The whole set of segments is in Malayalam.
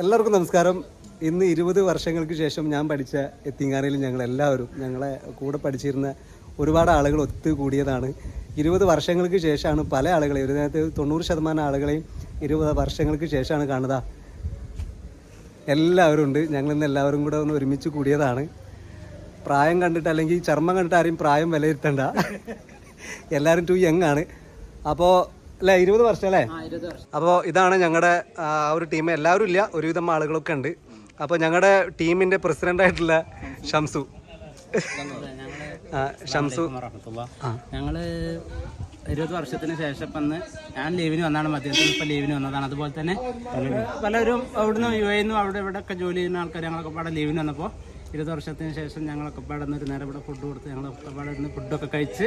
എല്ലാവർക്കും നമസ്കാരം. ഇന്ന് ഇരുപത് വർഷങ്ങൾക്ക് ശേഷം ഞാൻ പഠിച്ച എത്തിങ്ങാനയിൽ ഞങ്ങൾ എല്ലാവരും ഞങ്ങളെ കൂടെ പഠിച്ചിരുന്ന ഒരുപാട് ആളുകൾ ഒത്തുകൂടിയതാണ്. ഇരുപത് വർഷങ്ങൾക്ക് ശേഷമാണ് പല ആളുകളെയും ഒരു നേരത്തെ തൊണ്ണൂറ് ശതമാനം ആളുകളെയും ഇരുപത് വർഷങ്ങൾക്ക് ശേഷമാണ് കാണുക എല്ലാവരും ഉണ്ട്. ഞങ്ങളിന്ന് എല്ലാവരും കൂടെ ഒന്ന് ഒരുമിച്ച് കൂടിയതാണ്. പ്രായം കണ്ടിട്ട് അല്ലെങ്കിൽ ചർമ്മം കണ്ടിട്ട് ആരെയും പ്രായം വിലയിരുത്തണ്ട. എല്ലാവരും ടു യങ് ആണ്. അപ്പോൾ അല്ലേ ഇരുപത് വർഷം അല്ലേ? അപ്പോൾ ഇതാണ് ഞങ്ങളുടെ ആ ഒരു ടീം. എല്ലാവരും ഇല്ല ഒരുവിധം ആളുകളൊക്കെ ഉണ്ട്. അപ്പോൾ ഞങ്ങളുടെ ടീമിന്റെ പ്രസിഡന്റായിട്ടുള്ള ഷംസു. ആ, ഷംസു. ഞങ്ങൾ ഇരുപത് വർഷത്തിന് ശേഷം ഇപ്പം അന്ന് ഞാൻ ലീവിന് വന്നാണ് മദ്യത്തിൽ ഇപ്പം ലീവിന് വന്നതാണ്. അതുപോലെ തന്നെ പലരും അവിടുന്ന് യു എന്നും അവിടെ ഇവിടെ ഒക്കെ ജോലി ചെയ്യുന്ന ആൾക്കാർ ഞങ്ങളൊക്കെ പാടെ ലീവിന് വന്നപ്പോൾ ഇരുപത് വർഷത്തിന് ശേഷം ഞങ്ങളൊക്കെ പാടുന്ന ഒരു നേരം ഇവിടെ ഫുഡ് കൊടുത്ത് ഞങ്ങളൊക്കെ പാടുന്ന ഫുഡൊക്കെ കഴിച്ച്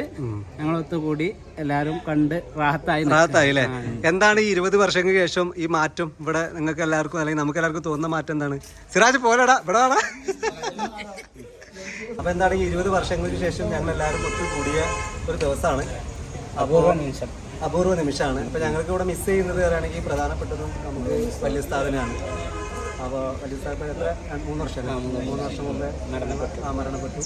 ഞങ്ങൾ ഒത്തുകൂടി എല്ലാവരും കണ്ട് റാഹത്തായി റാഹത്തായി അല്ലേ എന്താണ് ഈ ഇരുപത് വർഷങ്ങൾക്ക് ശേഷം ഈ മാറ്റം? ഇവിടെ നിങ്ങൾക്ക് എല്ലാവർക്കും അല്ലെങ്കിൽ നമുക്ക് എല്ലാവർക്കും തോന്നുന്ന മാറ്റം എന്താണ്? സിറാജ് പോലെടാ ഇവിടെ വാടാ. അപ്പൊ എന്താണ് ഈ ഇരുപത് വർഷങ്ങൾക്ക് ശേഷം ഞങ്ങൾ എല്ലാവരും ഒത്തുകൂടിയ ഒരു ദിവസമാണ്. അപൂർവ നിമിഷം. അപൂർവ നിമിഷമാണ്. അപ്പൊ ഞങ്ങൾക്ക് ഇവിടെ മിസ് ചെയ്യുന്നത് പറയുകയാണെങ്കിൽ പ്രധാനപ്പെട്ടതും നമുക്ക് വലിയ സ്ഥാപനമാണ്. അപ്പോൾ വലിയ സാഹിബ് എത്ര മൂന്ന് വർഷം മൂന്ന് വർഷം മുമ്പേ മരണപ്പെട്ടു. ആ മരണപ്പെട്ടു.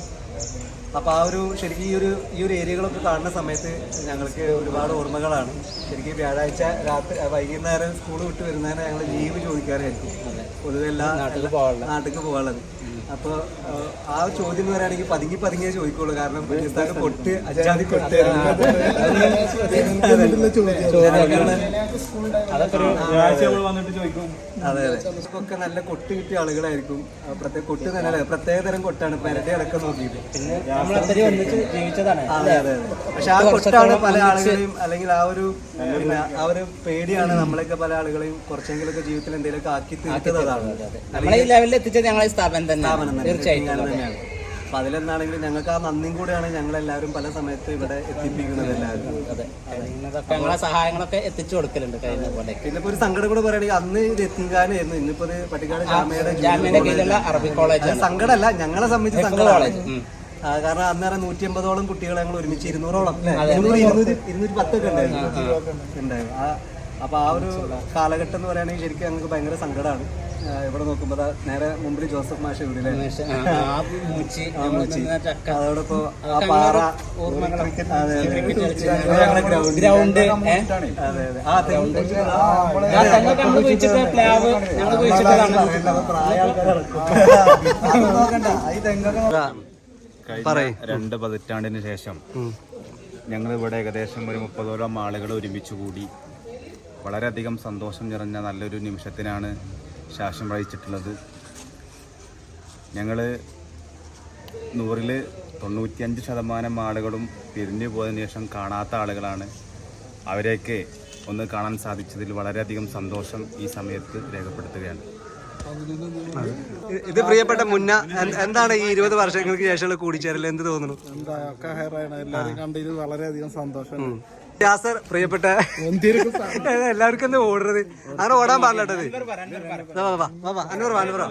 അപ്പോൾ ആ ഒരു ശരിക്കും ഈ ഒരു ഈ ഒരു ഏരിയകളൊക്കെ കാണുന്ന സമയത്ത് ഞങ്ങൾക്ക് ഒരുപാട് ഓർമ്മകളാണ്. ശരിക്കും വ്യാഴാഴ്ച രാത്രി വൈകുന്നേരം സ്കൂൾ വിട്ട് വരുന്നതിന് ഞങ്ങൾ ലീവ് ചോദിക്കാറായിരിക്കും. പൊതുവെ എല്ലാ നാട്ടിലേക്ക് പോകാനുള്ളത്. അപ്പോൾ ആ ചോദ്യം എന്ന് പറയുകയാണെങ്കിൽ പതുങ്ങി പതുങ്ങിയേ ചോദിക്കുള്ളൂ. കാരണം പാകിസ്ഥാൻ പൊട്ട് അജാതി കൊട്ട് അതെ. അതെ. ഒക്കെ നല്ല കൊട്ട് കിട്ടിയ ആളുകളായിരിക്കും പ്രത്യേക കൊട്ട് തന്നെ പ്രത്യേക തരം കൊട്ടാണ് പെരടി അടക്കം നോക്കിയിട്ട്. അതെ അതെ. പക്ഷെ ആ കൊട്ടാണ് പല ആളുകളെയും അല്ലെങ്കിൽ ആ ഒരു പിന്നെ ആ ഒരു പേടിയാണ് നമ്മളെയൊക്കെ പല ആളുകളെയും കുറച്ചെങ്കിലൊക്കെ ജീവിതത്തിൽ എന്തെങ്കിലുമൊക്കെ ആക്കി തീർത്തതാണ് ലെവലിൽ എത്തിച്ചത് ഞങ്ങളെ സ്ഥാപനം തന്നെ തീർച്ചയായിട്ടും. അപ്പൊ അതിലെന്താണെങ്കിലും ഞങ്ങൾക്ക് ആ നന്ദിയും കൂടെയാണ് ഞങ്ങളെല്ലാവരും പല സമയത്ത് ഇവിടെ എത്തിപ്പിക്കുന്നത് എല്ലാവരും ഞങ്ങളെ സഹായങ്ങളൊക്കെ എത്തിച്ചു കൊടുക്കലുണ്ട് കഴിഞ്ഞ പോലെ. പിന്നെ ഇപ്പൊ ഒരു സങ്കടം കൂടെ പറയുകയാണെങ്കിൽ അന്ന് ഇത് എത്തിക്കാനായിരുന്നു. ഇന്നിപ്പോ ഇത് പട്ടിക്കാട് ജാമ്യയുടെ കീഴിലുള്ള അറബി കോളേജ് സങ്കടമല്ല ഞങ്ങളെ സംബന്ധിച്ച് സങ്കടമാണ്. ആ, കാരണം അന്നേരം നൂറ്റി അമ്പതോളം കുട്ടികളെ ഞങ്ങൾ ഒരുമിച്ച് ഇരുന്നൂറോളം ഇരുന്നൂറ് ഇരുന്നൂറ്റി പത്തൊക്കെ ഉണ്ടായിരുന്നു. ഉണ്ടായിരുന്നു. അപ്പൊ ആ ഒരു കാലഘട്ടം എന്ന് പറയുകയാണെങ്കിൽ ശരിക്കും ഞങ്ങൾക്ക് ഭയങ്കര സങ്കടമാണ് ഇവിടെ നോക്കുമ്പോൾ ദാ നേരെ മുമ്പിൽ ജോസഫ് മാഷ ഇവിടെ അതോടൊപ്പോ ആ പാറ ഗ്രൗണ്ട് രണ്ട് പതിറ്റാണ്ടിന് ശേഷം ഞങ്ങൾ ഇവിടെ ഏകദേശം ഒരു മുപ്പതോളം ആളുകൾ ഒരുമിച്ച് കൂടി വളരെയധികം സന്തോഷം നിറഞ്ഞ നല്ലൊരു നിമിഷത്തിനാണ് ശാസം വഹിച്ചിട്ടുള്ളത് ഞങ്ങൾ നൂറിൽ തൊണ്ണൂറ്റിയഞ്ച് ശതമാനം ആളുകളും പിരിഞ്ഞു പോയതിനു ശേഷം കാണാത്ത ആളുകളാണ്. അവരെയൊക്കെ ഒന്ന് കാണാൻ സാധിച്ചതിൽ വളരെയധികം സന്തോഷം ഈ സമയത്ത് രേഖപ്പെടുത്തുകയാണ്. ഇത് പ്രിയപ്പെട്ട മുന്ന എന്താണ് ഈ ഇരുപത് വർഷങ്ങൾക്ക് ശേഷമുള്ള കൂടിച്ചേരൽ? എന്ത് തോന്നുന്നു? എന്താ എല്ലാവരും കണ്ടതിൽ വളരെയധികം സന്തോഷം യാസർ പ്രിയപ്പെട്ട എല്ലാവർക്കും എന്താ ഓടുന്നത് അങ്ങനെ ഓടാൻ പാടില്ലട്ടത് അൻവർ അൻവർ വാ.